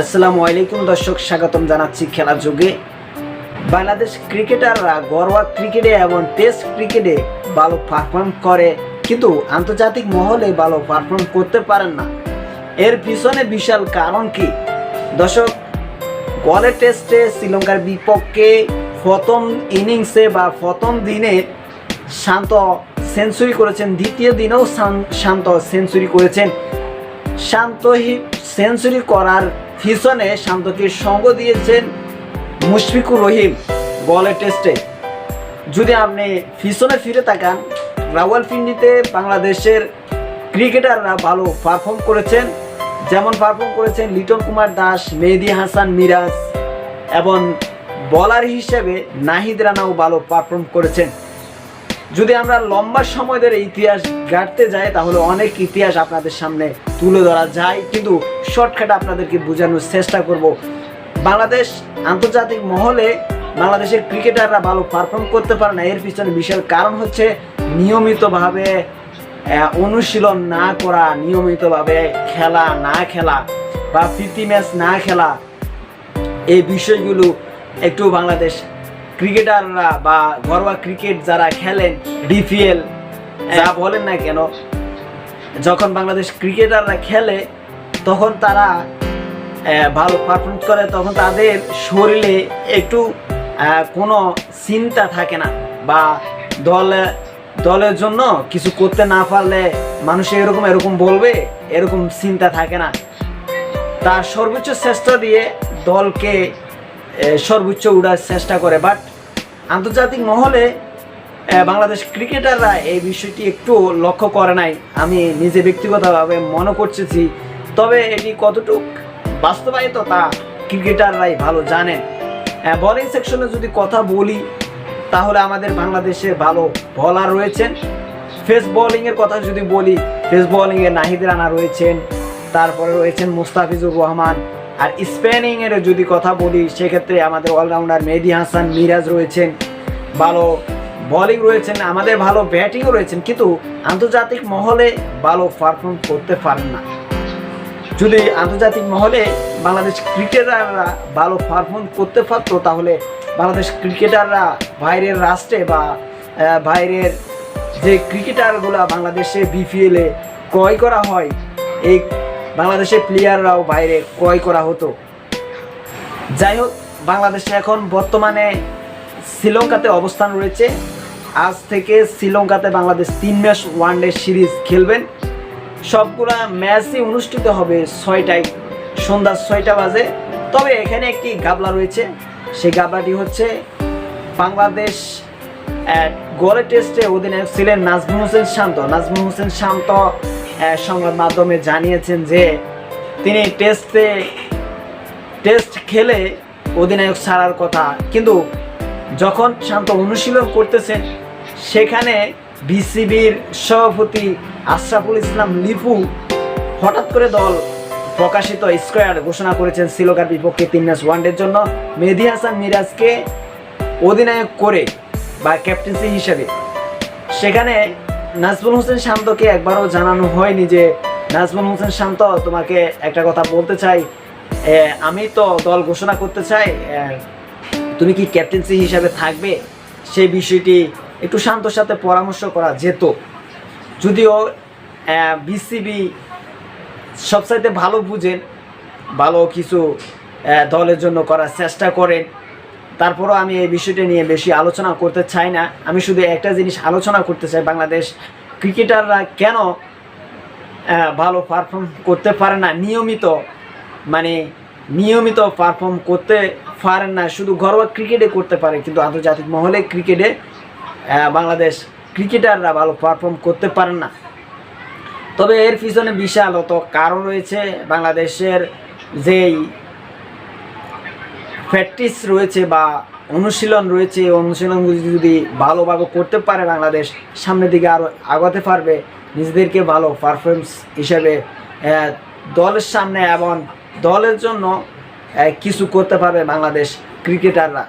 আসসালামু আলাইকুম দর্শক, স্বাগতম জানাচ্ছি খেলার যুগে। বাংলাদেশ ক্রিকেটাররা ঘরোয়া ক্রিকেটে এবং টেস্ট ক্রিকেটে ভালো পারফর্ম করে, কিন্তু আন্তর্জাতিক মহলে ভালো পারফর্ম করতে পারেন না। এর পিছনে বিশাল কারণ কি? দর্শক গলে টেস্টে শ্রীলঙ্কার বিপক্ষে প্রথম ইনিংসে বা প্রথম দিনে শান্ত সেঞ্চুরি করেছেন, দ্বিতীয় দিনেও শান্ত সেঞ্চুরি করেছেন। শান্ত সেঞ্চুরি করার পিছনে শান্তকে সঙ্গ দিয়েছেন মুশফিকুর রহিম বলের টেস্টে। যদি আপনি পিছনে ফিরে তাকান, রাওয়ালপিন্ডিতে বাংলাদেশের ক্রিকেটাররা ভালো পারফর্ম করেছেন। যেমন পারফর্ম করেছেন লিটন কুমার দাস, মেহেদি হাসান মিরাজ এবং বলার হিসেবে নাহিদ রানাও ভালো পারফর্ম করেছেন। যদি আমরা লম্বা সময় ধরে ইতিহাস ঘাটতে যাই, তাহলে অনেক ইতিহাস আপনাদের সামনে তুলে ধরা যায়। কিন্তু শর্টকাট আপনাদেরকে বোঝানোর চেষ্টা করব। বাংলাদেশ আন্তর্জাতিক মহলে বাংলাদেশের ক্রিকেটাররা ভালো পারফর্ম করতে পারে না। এর পিছনে বিশাল কারণ হচ্ছে নিয়মিতভাবে অনুশীলন না করা, নিয়মিতভাবে খেলা না খেলা বা প্রীতি ম্যাচ না খেলা, এই বিষয়গুলো একটু বাংলাদেশ ক্রিকেটাররা বা ঘরোয়া ক্রিকেট যারা খেলেন ডিপিএল যা বলেন না কেন যখন বাংলাদেশ ক্রিকেটাররা খেলে তখন তারা ভালো পারফরমেন্স করে তখন তাদের শরীরে একটু কোনো চিন্তা থাকে না বা দলে দলের জন্য কিছু করতে না পারলে মানুষ এরকম এরকম বলবে এরকম চিন্তা থাকে না। তার সর্বোচ্চ চেষ্টা দিয়ে দলকে সর্বোচ্চ উড়ার চেষ্টা করে। বাট আন্তর্জাতিক মহলে বাংলাদেশ ক্রিকেটাররা এই বিষয়টি একটু লক্ষ্য করে নাই। আমি নিজে ব্যক্তিগতভাবে মনে করতেছি তবে এটি কতটুক বাস্তবায়িত তা ক্রিকেটাররাই ভালো জানেন। বলিং সেকশনে যদি কথা বলি, তাহলে আমাদের বাংলাদেশে ভালো বলার রয়েছেন। ফেস বলিংয়ের কথা যদি বলি ফেস বলিংয়ে নাহিদ রানা রয়েছেন, তারপরে রয়েছেন মুস্তাফিজুর রহমান আর স্পেনিং এর যদি কথা বলি, সেক্ষেত্রে আমাদের অলরাউন্ডার মেহেদি হাসান মিরাজ রয়েছেন, ভালো বোলিং রয়েছেন, আমাদের ভালো ব্যাটিংও রয়েছেন, কিন্তু আন্তর্জাতিক মহলে ভালো পারফর্ম করতে পারেন না। যদি আন্তর্জাতিক মহলে বাংলাদেশ ক্রিকেটাররা ভালো পারফর্ম করতে পারতো, তাহলে বাংলাদেশ ক্রিকেটাররা বাইরের রাষ্ট্রে বা বাইরের যে ক্রিকেটারগুলো বাংলাদেশে বিপিএলে ক্রয় করা হয়, এই বাংলাদেশের প্লেয়াররাও বাইরে ক্রয় করা হতো। যাই হোক বাংলাদেশে এখন বর্তমানে শ্রীলঙ্কাতে অবস্থান রয়েছে। আজ থেকে শ্রীলঙ্কাতে বাংলাদেশ তিন ম্যাচ ওয়ানডে সিরিজ খেলবেন। সবগুলা ম্যাচই অনুষ্ঠিত হবে ছয়টায়, সন্ধ্যা ছয়টা বাজে। তবে এখানে একটি গাবলা রয়েছে। সেই গাবলাটি হচ্ছে বাংলাদেশ গড়ে টেস্টে অধিনায়ক ছিলেন নাজমুল হোসেন শান্ত। নাজমুল হোসেন শান্ত সংবাদ মাধ্যমে জানিয়েছেন যে তিনি টেস্টে টেস্ট খেলে অধিনায়ক ছাড়ার কথা। কিন্তু যখন শান্ত অনুশীলন করতেছেন সেখানে বিসিবির সভাপতি আশরাফুল ইসলাম লিপু হঠাৎ করে দল প্রকাশিত স্কোয়ার ঘোষণা করেছেন শ্রীলঙ্কার বিপক্ষে তিন ম্যাচ ওয়ানডের জন্য। মেহেদি হাসান মিরাজকে অধিনায়ক করে বা ক্যাপ্টেন্সি হিসেবে। সেখানে নাজমুল হোসেন শান্তকে একবারও জানানো হয়নি যে, নাজমুল হোসেন শান্ত, তোমাকে একটা কথা বলতে চাই। আমি তো দল ঘোষণা করতে চাই। তুমি কি ক্যাপ্টেন্সি হিসাবে থাকবে? সেই বিষয়টি একটু শান্তর সাথে পরামর্শ করা যেত। যদিও বিসিবি সবচাইতে ভালো বুঝেন, ভালো কিছু দলের জন্য করার চেষ্টা করেন। তারপরও আমি এই বিষয়টা নিয়ে বেশি আলোচনা করতে চাই না। আমি শুধু একটা জিনিস আলোচনা করতে চাই, বাংলাদেশ ক্রিকেটাররা কেন ভালো পারফর্ম করতে পারে না? নিয়মিত মানে নিয়মিত পারফর্ম করতে পারেন না, শুধু ঘরোয়া ক্রিকেটে করতে পারে, কিন্তু আন্তর্জাতিক মহলে ক্রিকেটে বাংলাদেশ ক্রিকেটাররা ভালো পারফর্ম করতে পারেন না। তবে এর পিছনে বিশাল অত কারণ রয়েছে। বাংলাদেশের যেই প্র্যাকটিস রয়েছে বা অনুশীলন রয়েছে অনুশীলনগুলি যদি ভালোভাবে করতে পারে বাংলাদেশ, সামনের দিকে আরও আগাতে পারবে। নিজেদেরকে ভালো পারফরমেন্স হিসেবে দলের সামনে এবং দলের জন্য কিছু করতে পারবে বাংলাদেশ ক্রিকেটাররা।